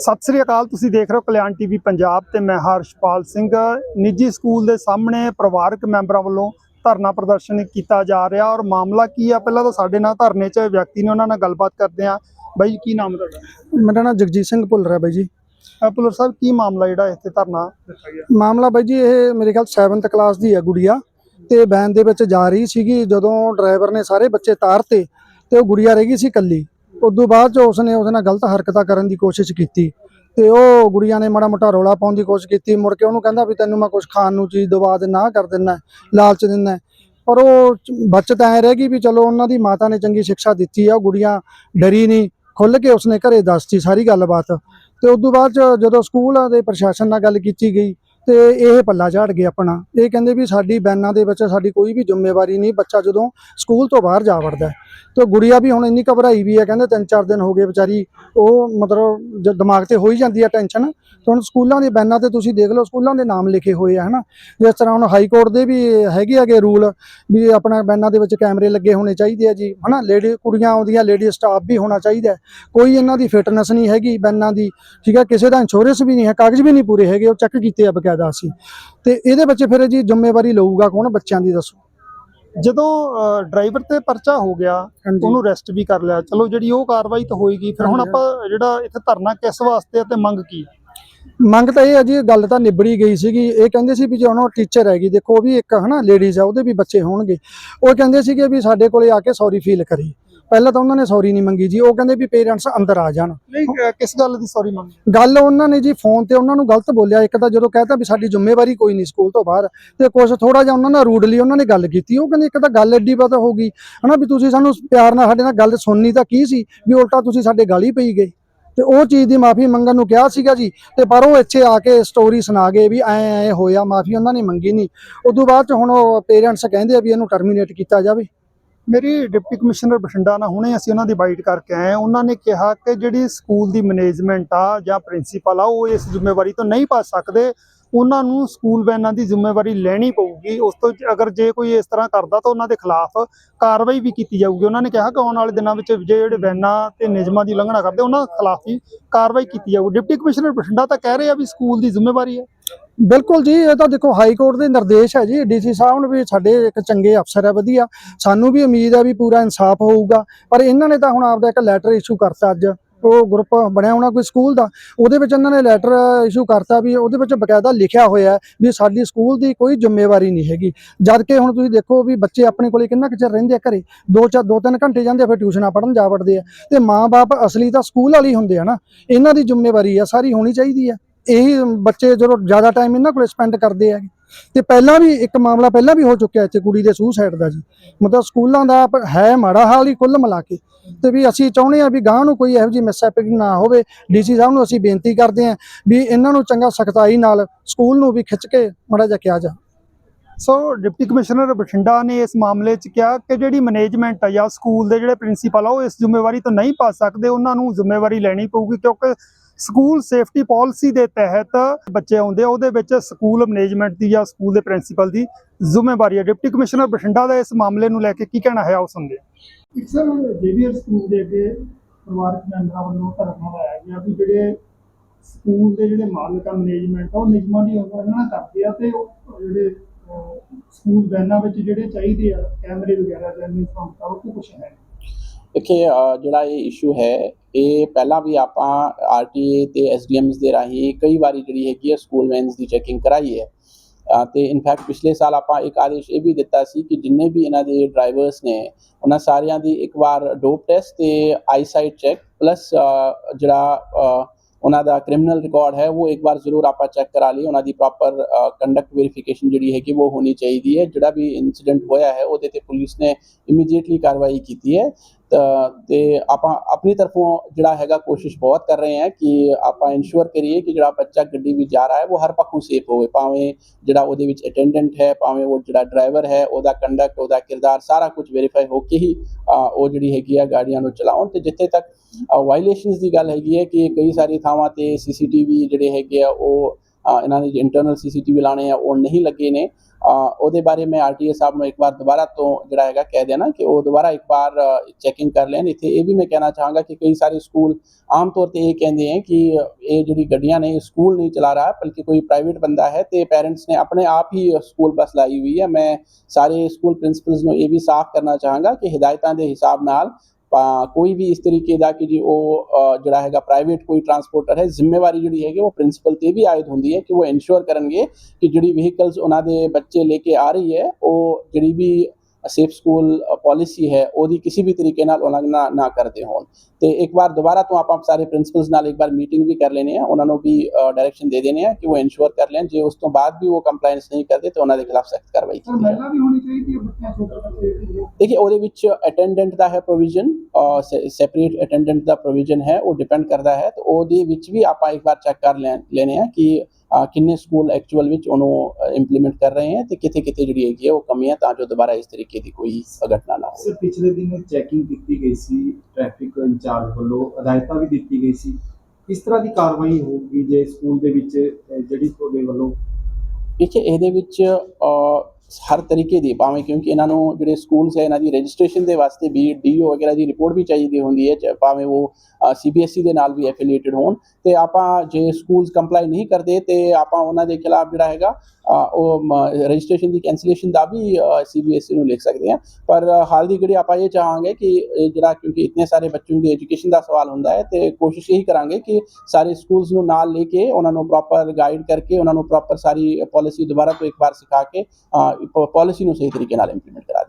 ਸਤਿ ਸ੍ਰੀ ਅਕਾਲ ਤੁਸੀਂ ਦੇਖ ਰਹੇ ਹੋ ਕਲਿਆਣ ਟੀਵੀ ਪੰਜਾਬ ਤੇ ਮੈਂ ਹਰਸ਼ਪਾਲ ਸਿੰਘ। ਨਿੱਜੀ ਸਕੂਲ ਦੇ ਸਾਹਮਣੇ ਪਰਿਵਾਰਕ ਮੈਂਬਰਾਂ ਵੱਲੋਂ ਧਰਨਾ ਪ੍ਰਦਰਸ਼ਨ ਕੀਤਾ ਜਾ ਰਿਹਾ ਔਰ ਮਾਮਲਾ ਕੀ ਆ? ਪਹਿਲਾਂ ਤਾਂ ਸਾਡੇ ਨਾਲ ਧਰਨੇ 'ਚ ਵਿਅਕਤੀ ਨੇ ਉਹਨਾਂ ਨਾਲ ਗੱਲਬਾਤ ਕਰਦੇ ਆ ਬਾਈ ਕੀ ਨਾਮ ਤੁਹਾਡਾ? ਮੇਰਾ ਨਾਮ ਜਗਜੀਤ ਸਿੰਘ ਭੁੱਲਰ ਬਾਈ ਜੀ। ਭੁੱਲਰ ਸਾਹਿਬ ਕੀ ਮਾਮਲਾ ਜਿਹੜਾ ਇੱਥੇ ਧਰਨਾ ਮਾਮਲਾ ਬਾਈ ਜੀ ਇਹ ਮੇਰੇ ਖਿਆਲ 7th ਕਲਾਸ ਦੀ ਹੈ ਗੁੜੀਆ। ਤੇ ਵੈਨ ਦੇ ਵਿੱਚ ਜਾ ਰਹੀ ਸੀਗੀ ਜਦੋਂ ਡਰਾਈਵਰ ਨੇ ਸਾਰੇ ਬੱਚੇ ਤਾਰਤੇ ਤੇ ਉਹ ਗੁੜੀਆ ਰਹਿ ਗਈ ਸੀ ਇਕੱਲੀ। ਉਦੋਂ ਬਾਅਦ ਚ ਉਸਨੇ ਉਹਦੇ ਨਾਲ ਗਲਤ ਹਰਕਤਾਂ ਕਰਨ ਦੀ ਕੋਸ਼ਿਸ਼ ਕੀਤੀ ਤੇ ਉਹ ਗੁੜੀਆਂ ਨੇ ਮਾੜਾ ਮੋਟਾ ਰੋਲਾ ਪਾਉਣ ਦੀ ਕੋਸ਼ਿਸ਼ ਕੀਤੀ। ਮੁੜ ਕੇ ਉਹਨੂੰ ਕਹਿੰਦਾ ਵੀ ਤੈਨੂੰ ਮੈਂ ਕੁਝ ਖਾਣ ਨੂੰ ਚੀਜ਼ ਦਵਾ ਦੇਣਾ ਕਰ ਦਿੰਨਾ ਲਾਲਚ ਦਿੰਨਾ ਪਰ ਉਹ ਚ- ਬਚਤ ਐ ਰਹਿ ਗਈ ਵੀ ਚਲੋ ਉਹਨਾਂ ਦੀ ਮਾਤਾ ਨੇ ਚੰਗੀ ਸਿੱਖਿਆ ਦਿੱਤੀ ਆ, ਉਹ ਗੁੜੀਆਂ ਡਰੀ ਨਹੀਂ ਖੁੱਲ ਕੇ ਉਸਨੇ ਘਰੇ ਦੱਸਤੀ ਸਾਰੀ ਗੱਲਬਾਤ। ਤੇ ਉਸ ਤੋਂ ਬਾਅਦ ਚ ਜਦੋਂ ਸਕੂਲ ਦੇ ਪ੍ਰਸ਼ਾਸਨ ਨਾਲ ਗੱਲ ਕੀਤੀ ਗਈ ਤੇ ਇਹ ਪੱਲਾ ਝਾੜ ਗਏ ਆਪਣਾ। ਇਹ ਕਹਿੰਦੇ ਵੀ ਸਾਡੀ ਬੈਨਾਂ ਦੇ ਵਿੱਚ ਸਾਡੀ ਕੋਈ ਵੀ ਜ਼ਿੰਮੇਵਾਰੀ ਨਹੀਂ, ਬੱਚਾ ਜਦੋਂ ਸਕੂਲ ਤੋਂ ਬਾਹਰ ਜਾ ਵੜਦਾ। ਤੇ ਗੁੜੀਆ ਵੀ ਹੁਣ ਇੰਨੀ ਘਬਰਾਈ ਵੀ ਹੈ, ਕਹਿੰਦੇ ਤਿੰਨ ਚਾਰ ਦਿਨ ਹੋ ਗਏ ਵਿਚਾਰੀ, ਉਹ ਮਤਲਬ ਜ, ਦਿਮਾਗ ਤੇ ਹੋ ਹੀ ਜਾਂਦੀ ਹੈ ਟੈਨਸ਼ਨ ਤੇ ਹੁਣ ਸਕੂਲਾਂ ਦੇ ਬੈਨਾਂ ਤੇ ਤੁਸੀਂ ਦੇਖ ਲਓ, ਸਕੂਲਾਂ ਦੇ ਨਾਮ ਲਿਖੇ ਹੋਏ ਆ, ਹਨਾ। ਜਿਸ ਤਰ੍ਹਾਂ ਹੁਣ ਹਾਈ ਕੋਰਟ ਦੇ ਵੀ ਹੈਗੇ ਹੈਗੇ ਰੂਲ ਵੀ ਆਪਣਾ ਬੈਨਾਂ ਦੇ ਵਿੱਚ ਕੈਮਰੇ ਲੱਗੇ ਹੋਣੇ ਚਾਹੀਦੇ ਆ ਜੀ, ਹਨਾ। ਲੇਡੀ, ਕੁੜੀਆਂ ਆਉਂਦੀਆਂ, ਲੇਡੀ ਸਟਾਫ ਵੀ ਹੋਣਾ ਚਾਹੀਦਾ ਕੋਈ ਇਹਨਾਂ ਦੀ ਫਿਟਨੈਸ ਨਹੀਂ ਹੈਗੀ ਬੈਨਾਂ ਦੀ, ਠੀਕ ਹੈ। ਕਿਸੇ ਦਾ ਇੰਸ਼ੋਰੈਂਸ ਵੀ ਨਹੀਂ ਹੈ, ਕਾਗਜ਼ ਵੀ ਨਹੀਂ ਪੂਰੇ ਹੈਗੇ, ਉਹ ਚੈੱਕ ਕੀਤੇ ਆ ਬਕਾਇਦਾ ਅਸੀਂ। ਤੇ ਇਹਦੇ ਵਿੱਚ ਫਿਰ ਜੀ ਜ਼ਿੰਮੇਵਾਰੀ ਲਊਗਾ ਕੌਣ? ਬੱਚਿਆਂ ਦੀ ਦੱਸੋ। ਜਦੋਂ ਡਰਾਈਵਰ ਤੇ ਪਰਚਾ ਹੋ ਗਿਆ ਉਹਨੂੰ ਅਰੈਸਟ ਵੀ ਕਰ ਲਿਆ। ਚਲੋ ਜਿਹੜੀ ਉਹ ਕਾਰਵਾਈ ਤਾਂ ਹੋਏਗੀ ਫਿਰ ਹੁਣ। ਆਪਾਂ ਜਿਹੜਾ ਇੱਥੇ ਧਰਨਾ ਕਿਸ ਵਾਸਤੇ ਤੇ ਮੰਗ ਕੀ ਮੰਗ ਤਾਂ ਇਹ ਹੈ ਜੀ ਗੱਲ ਤਾਂ ਨਿਬੜੀ ਗਈ ਸੀਗੀ। ਇਹ ਕਹਿੰਦੇ ਸੀ ਵੀ ਜੇ ਹੁਣ ਉਹ ਟੀਚਰ ਹੈਗੀ ਦੇਖੋ ਉਹ ਵੀ ਇੱਕ ਹਨਾ ਲੇਡੀਜ਼ ਆ ਉਹਦੇ ਵੀ ਬੱਚੇ ਹੋਣਗੇ। ਉਹ ਕਹਿੰਦੇ ਸੀਗੇ ਵੀ ਸਾਡੇ ਕੋਲੇ ਆ ਕੇ ਸੌਰੀ ਫੀਲ ਕਰੀ। ਪਹਿਲਾਂ ਤਾਂ ਉਹਨਾਂ ਨੇ ਸੌਰੀ ਨਹੀਂ ਮੰਗੀ ਜੀ ਉਹ ਕਹਿੰਦੇ ਵੀ ਪੇਰੈਂਟਸ ਅੰਦਰ ਆ ਜਾਣ। ਨਹੀਂ ਕਿਸ ਗੱਲ ਦੀ ਸੌਰੀ ਮੰਗੀ? ਗੱਲ ਉਹਨਾਂ ਨੇ ਜੀ ਫੋਨ ਤੇ ਉਹਨਾਂ ਨੂੰ ਗਲਤ ਬੋਲਿਆ ਇੱਕ ਤਾਂ ਜਦੋਂ ਕਹਿਤਾ ਵੀ ਸਾਡੀ ਜ਼ਿੰਮੇਵਾਰੀ ਕੋਈ ਨਹੀਂ ਸਕੂਲ ਤੋਂ ਬਾਹਰ ਤੇ ਕੁਝ ਥੋੜਾ ਜਿਹਾ ਉਹਨਾਂ ਨਾਲ ਰੂਡਲੀ ਉਹਨਾਂ ਨੇ ਗੱਲ ਕੀਤੀ ਉਹ ਕਹਿੰਦੇ ਇੱਕ ਤਾਂ ਗੱਲ ਐਡੀ ਪਤਾ ਹੋ ਗਈ ਹਨਾ ਵੀ ਤੁਸੀਂ ਸਾਨੂੰ ਪਿਆਰ ਨਾਲ ਸਾਡੇ ਨਾਲ ਗੱਲ ਸੁਣਨੀ ਤਾਂ ਕੀ ਸੀ ਵੀ ਉਲਟਾ ਤੁਸੀਂ ਸਾਡੇ ਗਾਲੀ ਪਈ ਗਏ। ਤੇ ਉਹ ਚੀਜ਼ ਦੀ ਮਾਫੀ ਮੰਗਣ ਨੂੰ ਕਿਹਾ ਸੀਗਾ ਜੀ ਤੇ ਪਰ ਉਹ ਇੱਥੇ ਆ ਕੇ ਸਟੋਰੀ ਸੁਣਾ ਗਏ ਵੀ ਐ ਐ ਹੋਇਆ ਮਾਫੀ ਉਹਨਾਂ ਨੇ ਮੰਗੀ ਨਹੀਂ। ਉਦੋਂ ਬਾਅਦ ਚ ਹੁਣ ਉਹ ਪੇਰੈਂਟਸ ਕਹਿੰਦੇ ਆ ਵੀ ਇਹਨੂੰ ਟਰਮੀਨੇਟ ਕੀਤਾ ਜਾਵੇ। ਮੇਰੀ ਡਿਪਟੀ ਕਮਿਸ਼ਨਰ ਬਠਿੰਡਾ ਨਾਲ ਹੁਣੇ ਅਸੀਂ ਉਹਨਾਂ ਦੀ ਬਾਈਟ ਕਰਕੇ ਆਏ ਉਹਨਾਂ ਨੇ ਕਿਹਾ ਕਿ ਜਿਹੜੀ ਸਕੂਲ ਦੀ ਮੈਨੇਜਮੈਂਟ ਆ ਜਾਂ ਪ੍ਰਿੰਸੀਪਲ ਆ, ਉਹ ਇਸ ਜ਼ਿੰਮੇਵਾਰੀ ਤੋਂ ਨਹੀਂ ਭੱਜ ਸਕਦੇ। ਉਹਨਾਂ ਨੂੰ ਸਕੂਲ ਵੈਨਾਂ ਦੀ ਜ਼ਿੰਮੇਵਾਰੀ ਲੈਣੀ ਪਊਗੀ। ਉਸ ਤੋਂ ਅਗਰ ਜੇ ਕੋਈ ਇਸ ਤਰ੍ਹਾਂ ਕਰਦਾ ਤਾਂ ਉਹਨਾਂ ਦੇ ਖਿਲਾਫ ਕਾਰਵਾਈ ਵੀ ਕੀਤੀ ਜਾਊਗੀ। ਉਹਨਾਂ ਨੇ ਕਿਹਾ ਕਿ ਆਉਣ ਵਾਲੇ ਦਿਨਾਂ ਵਿੱਚ ਜਿਹੜੇ ਵੈਨਾਂ ਤੇ ਨਿਯਮਾਂ ਦੀ ਉਲੰਘਣਾ ਕਰਦੇ, ਉਹਨਾਂ ਖਿਲਾਫ ਵੀ ਕਾਰਵਾਈ ਕੀਤੀ ਜਾਊਗੀ। ਡਿਪਟੀ ਕਮਿਸ਼ਨਰ ਬਠਿੰਡਾ ਤਾਂ ਕਹਿ ਰਹੇ ਆ ਵੀ ਸਕੂਲ ਦੀ ਜ਼ਿੰਮੇਵਾਰੀ ਹੈ। ਬਿਲਕੁਲ ਜੀ, ਇਹ ਤਾਂ ਦੇਖੋ ਹਾਈ ਕੋਰਟ ਦੇ ਨਿਰਦੇਸ਼ ਹੈ ਜੀ। ਡੀਸੀ ਸਾਹਿਬ ਨੂੰ ਵੀ ਸਾਡੇ ਇੱਕ ਚੰਗੇ ਅਫਸਰ ਹੈ, ਵਧੀਆ। ਸਾਨੂੰ ਵੀ ਉਮੀਦ ਹੈ ਵੀ ਪੂਰਾ ਇਨਸਾਫ ਹੋਊਗਾ। ਪਰ ਇਹਨਾਂ ਨੇ ਤਾਂ ਹੁਣ ਆਪਦਾ ਇੱਕ ਲੈਟਰ ਇਸ਼ੂ ਕਰਤਾ ਅੱਜ। ਉਹ ਗਰੁੱਪ ਬਣਿਆ ਹੋਣਾ ਕੋਈ ਸਕੂਲ ਦਾ। ਉਹਦੇ ਵਿੱਚ ਇਹਨਾਂ ਨੇ ਲੈਟਰ ਇਸ਼ੂ ਕਰਤਾ ਵੀ ਉਹਦੇ ਵਿੱਚ ਬਕਾਇਦਾ ਲਿਖਿਆ ਹੋਇਆ ਵੀ ਸਾਡੀ ਸਕੂਲ ਦੀ ਕੋਈ ਜ਼ਿੰਮੇਵਾਰੀ ਨਹੀਂ ਹੈਗੀ। ਜਦ ਕਿ ਹੁਣ ਤੁਸੀਂ ਦੇਖੋ ਵੀ ਬੱਚੇ ਆਪਣੇ ਕੋਲੇ ਕਿੰਨਾ ਕੁ ਚਿਰ ਰਹਿੰਦੇ ਆ ਘਰੇ? ਦੋ ਚਾਰ, ਦੋ ਤਿੰਨ ਘੰਟੇ ਜਾਂਦੇ ਆ, ਫਿਰ ਟਿਊਸ਼ਨਾਂ ਪੜ੍ਹਨ ਜਾ ਵੜਦੇ ਆ। ਤੇ ਮਾਂ-ਬਾਪ ਅਸਲੀ ਤਾਂ ਸਕੂਲ ਵਾਲੇ ਹੁੰਦੇ ਆ ਨਾ। ਇਹਨਾਂ ਦੀ ਜ਼ਿੰਮੇਵਾਰੀ ਆ, ਸਾਰੀ ਹੋਣੀ ਚਾਹੀਦੀ ਆ। ਇਹੀ ਬੱਚੇ ਜਦੋਂ ਜ਼ਿਆਦਾ ਟਾਈਮ ਇਹਨਾਂ ਕੋਲ ਸਪੈਂਡ ਕਰਦੇ ਹੈਗੇ। ਤੇ ਪਹਿਲਾਂ ਵੀ ਇੱਕ ਮਾਮਲਾ ਪਹਿਲਾਂ ਵੀ ਹੋ ਚੁੱਕਿਆ ਇੱਥੇ ਕੁੜੀ ਦੇ ਸੁਸਾਈਡ ਦਾ ਜੀ। ਮਤਲਬ ਸਕੂਲਾਂ ਦਾ ਹੈ ਮਾੜਾ ਹਾਲ ਹੀ ਕੁੱਲ ਮਿਲਾ ਕੇ। ਤੇ ਵੀ ਅਸੀਂ ਚਾਹੁੰਦੇ ਆ ਵੀ ਗਾਂ ਨੂੰ ਕੋਈ ਇਹੋ ਜਿਹੀ ਮਿਸਹੈਪਨਿੰਗ ਨਾ ਹੋਵੇ। ਡੀਸੀ ਸਾਹਿਬ ਨੂੰ ਅਸੀਂ ਬੇਨਤੀ ਕਰਦੇ ਆ ਵੀ ਇਹਨਾਂ ਨੂੰ ਚੰਗਾ ਸਖਤਾਈ ਨਾਲ ਸਕੂਲ ਨੂੰ ਵੀ ਖਿੱਚ ਕੇ ਮਾੜਾ ਜਿਹਾ ਕਿਹਾ ਜਾ ਸੋ ਡਿਪਟੀ ਕਮਿਸ਼ਨਰ ਬਠਿੰਡਾ ਨੇ ਇਸ ਮਾਮਲੇ 'ਚ ਕਿਹਾ ਕਿ ਜਿਹੜੀ ਮੈਨੇਜਮੈਂਟ ਆ ਜਾਂ ਸਕੂਲ ਦੇ ਜਿਹੜੇ ਪ੍ਰਿੰਸੀਪਲ ਆ, ਉਹ ਇਸ ਜ਼ਿੰਮੇਵਾਰੀ ਤੋਂ ਨਹੀਂ ਪਾ ਸਕਦੇ। ਉਹਨਾਂ ਨੂੰ ਜ਼ਿੰਮੇਵਾਰੀ ਲੈਣੀ ਪਊਗੀ ਕਿਉਂਕਿ ਸਕੂਲ ਸੇਫਟੀ ਪਾਲਿਸੀ ਦੇ ਤਹਿਤ ਬੱਚੇ ਆਉਂਦੇ ਆ, ਉਹਦੇ ਵਿੱਚ ਸਕੂਲ ਮੈਨੇਜਮੈਂਟ ਦੀ ਜਾਂ ਸਕੂਲ ਦੇ ਪ੍ਰਿੰਸੀਪਲ ਦੀ ਜ਼ਿੰਮੇਵਾਰੀ ਹੈ। ਡਿਪਟੀ ਕਮਿਸ਼ਨਰ ਬਠਿੰਡਾ ਦਾ ਇਸ ਮਾਮਲੇ ਨੂੰ ਲੈ ਕੇ ਕੀ ਕਹਿਣਾ ਹੈ, ਆਓ ਸੁਣਦੇ ਹਾਂ। ਇੱਕ ਸਰ ਜੇਵੀਆਰ ਸਕੂਲ ਦੇ ਅੱਗੇ ਪਰਿਵਾਰਕ ਮੈਂਬਰਾਂ ਵੱਲੋਂ ਧਰਨਾ ਲਾਇਆ ਗਿਆ ਵੀ ਜਿਹੜੇ ਸਕੂਲ ਦੇ ਜਿਹੜੇ ਮਾਲਕ ਆ, ਮੈਨੇਜਮੈਂਟ ਆ, ਉਹ ਨਿਯਮਾਂ ਦੀ ਉਲੰਘਣਾ ਕਰਦੇ ਆ ਤੇ ਉਹ ਜਿਹੜੇ ਸਕੂਲ ਵੈਨਾਂ ਵਿੱਚ ਜਿਹੜੇ ਚਾਹੀਦੇ ਆ, ਕੈਮਰੇ ਵਗੈਰਾ ਜਾਂ ਨਿਯਮਾਂ ਉਹ ਕੁਝ ਹੈ ਦੇਖੇ ਜਿਹੜਾ ਇਹ ਇਸ਼ੂ ਹੈ ਇਹ ਪਹਿਲਾਂ ਵੀ ਆਪਾਂ ਆਰਟੀਏ ਤੇ ਐਸਡੀਐਮਸ ਦੇ ਰਾਹੀਂ ਕਈ ਵਾਰੀ ਜਿਹੜੀ ਹੈਗੀ ਹੈ ਸਕੂਲ ਵੈਨਸ ਦੀ ਚੈਕਿੰਗ ਕਰਾਈ ਹੈ। ਅ, ਤੇ ਇਨਫੈਕਟ ਪਿਛਲੇ ਸਾਲ ਆਪਾਂ ਇੱਕ ਆਦੇਸ਼ ਇਹ ਵੀ ਦਿੱਤਾ ਸੀ ਕਿ ਜਿੰਨੇ ਵੀ ਇਹਨਾਂ ਦੇ ਡਰਾਈਵਰਸ ਨੇ ਉਹਨਾਂ ਸਾਰਿਆਂ ਦੀ ਇੱਕ ਵਾਰ ਡੋਪ ਟੈਸਟ ਤੇ ਆਈਸਾਈਟ ਚੈੱਕ ਪਲੱਸ ਜਿਹੜਾ ਉਹਨਾਂ ਦਾ ਕ੍ਰਿਮੀਨਲ ਰਿਕਾਰਡ ਹੈ ਉਹ ਇੱਕ ਵਾਰ ਜ਼ਰੂਰ ਆਪਾਂ ਚੈੱਕ ਕਰਾ ਲਈ। ਉਹਨਾਂ ਦੀ ਪ੍ਰੋਪਰ ਕੰਡਕਟ ਵੈਰੀਫਿਕੇਸ਼ਨ ਜਿਹੜੀ ਹੈਗੀ ਉਹ ਹੋਣੀ ਚਾਹੀਦੀ ਹੈ। ਜਿਹੜਾ ਵੀ ਇਨਸੀਡੈਂਟ ਹੋਇਆ ਹੈ ਉਹਦੇ ਤੇ ਪੁਲਿਸ ਨੇ ਇਮੀਡੀਏਟਲੀ ਕਾਰਵਾਈ ਕੀਤੀ ਹੈ। ਤਾਂ ਤੇ ਆਪਾਂ ਆਪਣੀ ਤਰਫੋਂ ਜਿਹੜਾ ਹੈਗਾ ਕੋਸ਼ਿਸ਼ ਬਹੁਤ ਕਰ ਰਹੇ ਹਾਂ ਕਿ ਆਪਾਂ ਇਨਸ਼ੋਰ ਕਰੀਏ ਕਿ ਜਿਹੜਾ ਬੱਚਾ ਗੱਡੀ ਵਿੱਚ ਜਾ ਰਿਹਾ ਹੈ, ਉਹ ਹਰ ਪੱਖੋਂ ਸੇਫ ਹੋਵੇ। ਭਾਵੇਂ ਜਿਹੜਾ ਉਹਦੇ ਵਿੱਚ ਅਟੈਂਡੈਂਟ ਹੈ, ਭਾਵੇਂ ਉਹ ਜਿਹੜਾ ਡਰਾਈਵਰ ਹੈ, ਉਹਦਾ ਕੰਡਕਟ ਉਹਦਾ ਕਿਰਦਾਰ ਸਾਰਾ ਕੁਝ ਵੈਰੀਫਾਈ ਹੋ ਕੇ ਹੀ ਉਹ ਜਿਹੜੀ ਹੈਗੀ ਆ ਗਾੜੀਆਂ ਨੂੰ ਚਲਾਉਣ ਤੇ ਜਿੱਥੇ ਤੱਕ ਵਾਇਲੇਸ਼ਨਸ ਦੀ ਗੱਲ ਹੈਗੀ ਹੈ ਕਿ ਕਈ ਸਾਰੀ ਥਾਵਾਂ ਤੇ ਸੀਸੀਟੀਵੀ ਜਿਹੜੇ ਹੈਗੇ ਆ, ਉਹ ਇਹਨਾਂ ਦੇ ਇੰਟਰਨਲ ਸੀਸੀਟੀਵੀ ਲਾਣੇ ਆ, ਉਹ ਨਹੀਂ ਲੱਗੇ ਨੇ। ਉਹਦੇ ਬਾਰੇ ਮੈਂ ਆਰਟੀਏ ਸਾਹਿਬ ਨੂੰ ਇੱਕ ਵਾਰ ਦੁਬਾਰਾ ਤੋਂ ਜਿਹੜਾ ਹੈਗਾ ਕਹਿ ਦੇਣਾ ਕਿ ਉਹ ਦੁਬਾਰਾ ਇੱਕ ਵਾਰ ਚੈਕਿੰਗ ਕਰ ਲੈਣ। ਇੱਥੇ ਇਹ ਵੀ ਮੈਂ ਕਹਿਣਾ ਚਾਹਾਂਗਾ ਕਿ ਕਈ ਸਾਰੇ ਸਕੂਲ ਆਮ ਤੌਰ ਤੇ ਇਹ ਕਹਿੰਦੇ ਹੈ ਕਿ ਇਹ ਜਿਹੜੀ ਗੱਡੀਆਂ ਨੇ, ਇਹ ਸਕੂਲ ਨਹੀਂ ਚਲਾ ਰਹਾ, ਬਲਕਿ ਕੋਈ ਪ੍ਰਾਈਵੇਟ ਬੰਦਾ ਹੈ ਤੇ ਪੈਰੈਂਟਸ ਨੇ ਆਪਣੇ ਆਪ ਹੀ ਸਕੂਲ ਬੱਸ ਲਾਈ ਹੋਈ ਹੈ ਮੈਂ ਸਾਰੇ ਸਕੂਲ ਪ੍ਰਿੰਸੀਪਲਸ ਨੂੰ ਇਹ ਵੀ ਸਾਫ਼ ਕਰਨਾ ਚਾਹਾਂਗਾ ਕਿ ਹਦਾਇਤਾਂ ਦੇ ਹਿਸਾਬ ਨਾਲ ਕੋਈ ਵੀ ਇਸ ਤਰੀਕੇ ਦਾ ਕਿ ਜੀ ਉਹ ਜਿਹੜਾ ਹੈਗਾ ਪ੍ਰਾਈਵੇਟ ਕੋਈ ਟਰਾਂਸਪੋਰਟਰ ਹੈ, ਜ਼ਿੰਮੇਵਾਰੀ ਜਿਹੜੀ ਹੈਗੀ ਉਹ ਪ੍ਰਿੰਸੀਪਲ ਤੇ ਵੀ ਆਇਦ ਹੁੰਦੀ ਹੈ ਕਿ ਉਹ ਇਨਸ਼ੋਰ ਕਰਨਗੇ ਕਿ ਜਿਹੜੀ ਵਹੀਕਲਸ ਉਹਨਾਂ ਦੇ ਬੱਚੇ ਲੈ ਕੇ ਆ ਰਹੀ ਹੈ, ਉਹ ਜਿਹੜੀ ਵੀ ਸੇਫ ਸਕੂਲ ਪਾਲਿਸੀ ਹੈ ਉਹਦੀ ਕਿਸੇ ਵੀ ਤਰੀਕੇ ਨਾਲ ਉਲੰਘਣਾ ਨਾ ਕਰਦੇ ਹੋਣ। ਤੇ ਇੱਕ ਵਾਰ ਦੁਬਾਰਾ ਤੋਂ ਆਪਾਂ ਸਾਰੇ ਪ੍ਰਿੰਸੀਪਲਸ ਨਾਲ ਇੱਕ ਵਾਰ ਮੀਟਿੰਗ ਵੀ ਕਰ ਲੈਣੇ ਆ ਉਹਨਾਂ ਨੂੰ ਵੀ ਡਾਇਰੈਕਸ਼ਨ ਦੇ ਦੇਣੇ ਆ ਕਿ ਉਹ ਇਨਸ਼ੋਰ ਕਰ ਲੈਣ। ਜੇ ਉਸ ਤੋਂ ਬਾਅਦ ਵੀ ਉਹ ਕੰਪਲਾਈਂਸ ਨਹੀਂ ਕਰਦੇ ਤਾਂ ਉਹਨਾਂ ਦੇ ਖਿਲਾਫ ਸਖਤ ਕਾਰਵਾਈ ਕੀਤੀ ਜਾਵੇ। ਵੀ ਹੋਣੀ ਚਾਹੀਦੀ ਹੈ ਬੱਚਿਆਂ ਛੋਟੇ ਦੇਖिए ਉਹਦੇ ਵਿੱਚ ਅਟੈਂਡੈਂਟ ਦਾ ਹੈ ਪ੍ਰੋਵੀਜ਼ਨ ਸੈਪਰੇਟ ਅਟੈਂਡੈਂਟ ਦਾ ਪ੍ਰੋਵੀਜ਼ਨ ਹੈ ਉਹ ਡਿਪੈਂਡ ਕਰਦਾ ਹੈ। ਤੇ ਉਹਦੇ ਵਿੱਚ ਵੀ ਆਪਾਂ ਇੱਕ ਵਾਰ ਚੈੱਕ ਕਰ ਲੈਣੇ ਆ ਕਿ ਕਿੰਨੇ ਸਕੂਲ ਐਕਚੁਅਲ ਵਿੱਚ ਉਹਨੂੰ ਇੰਪਲੀਮੈਂਟ ਕਰ ਰਹੇ ਹੈ ਤੇ ਕਿੱਥੇ ਕਿੱਥੇ ਜਿਹੜੀ ਹੈਗੀ ਹੈ ਉਹ ਕਮੀਆਂ ਤਾਂ ਜੋ ਦੁਬਾਰਾ ਇਸ ਤਰੀਕੇ ਦੀ ਕੋਈ ਘਟਨਾ ਨਾ ਹੋਵੇ। ਸਰ ਪਿਛਲੇ ਦਿਨ ਚੈਕਿੰਗ ਕੀਤੀ ਗਈ ਸੀ ਟ੍ਰੈਫਿਕ ਇੰਚਾਰਜ ਵੱਲੋਂ ਹਦਾਇਤਾਂ ਵੀ ਦਿੱਤੀ ਗਈ ਸੀ। ਇਸ ਤਰ੍ਹਾਂ ਦੀ ਕਾਰਵਾਈ ਹੋਊਗੀ ਜੇ ਸਕੂਲ ਦੇ ਵਿੱਚ ਜਿਹੜੀ ਤੁਹਾਡੇ ਵੱਲੋਂ? ਦੇਖिए ਇਹਦੇ ਵਿੱਚ ਹਰ ਤਰੀਕੇ ਦੀ, ਭਾਵੇਂ ਕਿਉਂਕਿ ਇਹਨਾਂ ਨੂੰ ਜਿਹੜੇ ਸਕੂਲਸ ਹੈ, ਇਹਨਾਂ ਦੀ ਰਜਿਸਟ੍ਰੇਸ਼ਨ ਦੇ ਵਾਸਤੇ ਵੀ ਡੀਓ ਵਗੈਰਾ ਦੀ ਰਿਪੋਰਟ ਵੀ ਚਾਹੀਦੀ ਹੁੰਦੀ ਹੈ ਭਾਵੇਂ ਉਹ ਸੀਬੀਐਸਈ ਦੇ ਨਾਲ ਵੀ ਐਫੀਲੀਏਟਡ ਹੋਣ, ਤੇ ਆਪਾਂ ਜੇ ਸਕੂਲਸ ਕੰਪਲਾਈ ਨਹੀਂ ਕਰਦੇ, ਤੇ ਆਪਾਂ ਉਹਨਾਂ ਦੇ ਖਿਲਾਫ ਜਿਹੜਾ ਹੈਗਾ ਉਹ ਰਜਿਸਟ੍ਰੇਸ਼ਨ ਦੀ ਕੈਂਸਲੇਸ਼ਨ ਦਾ ਵੀ ਸੀਬੀਐਸਈ ਨੂੰ ਲਿਖ ਸਕਦੇ ਆ ਪਰ ਹਾਲ ਦੀ ਘੜੀ ਆਪਾਂ ਇਹ ਚਾਹਾਂਗੇ ਕਿ ਇਹ ਜਿਹੜਾ, ਕਿਉਂਕਿ ਇਤਨੇ ਸਾਰੇ ਬੱਚਿਆਂ ਦੀ ਐਜੂਕੇਸ਼ਨ ਦਾ ਸਵਾਲ ਹੁੰਦਾ ਹੈ, ਤੇ ਕੋਸ਼ਿਸ਼ ਇਹੀ ਕਰਾਂਗੇ ਕਿ ਸਾਰੇ ਸਕੂਲਸ ਨੂੰ ਨਾਲ ਲੈ ਕੇ ਉਹਨਾਂ ਨੂੰ ਪ੍ਰੋਪਰ ਗਾਈਡ ਕਰਕੇ, ਉਹਨਾਂ ਨੂੰ ਪ੍ਰੋਪਰ ਸਾਰੀ ਪਾਲਿਸੀ ਦੁਬਾਰਾ ਤੋਂ ਇੱਕ ਵਾਰ ਸਿਖਾ ਕੇ ਪਾਲਿਸੀ ਨੂੰ ਸਹੀ ਤਰੀਕੇ ਨਾਲ ਇੰਪਲੀਮੈਂਟ ਕਰਾ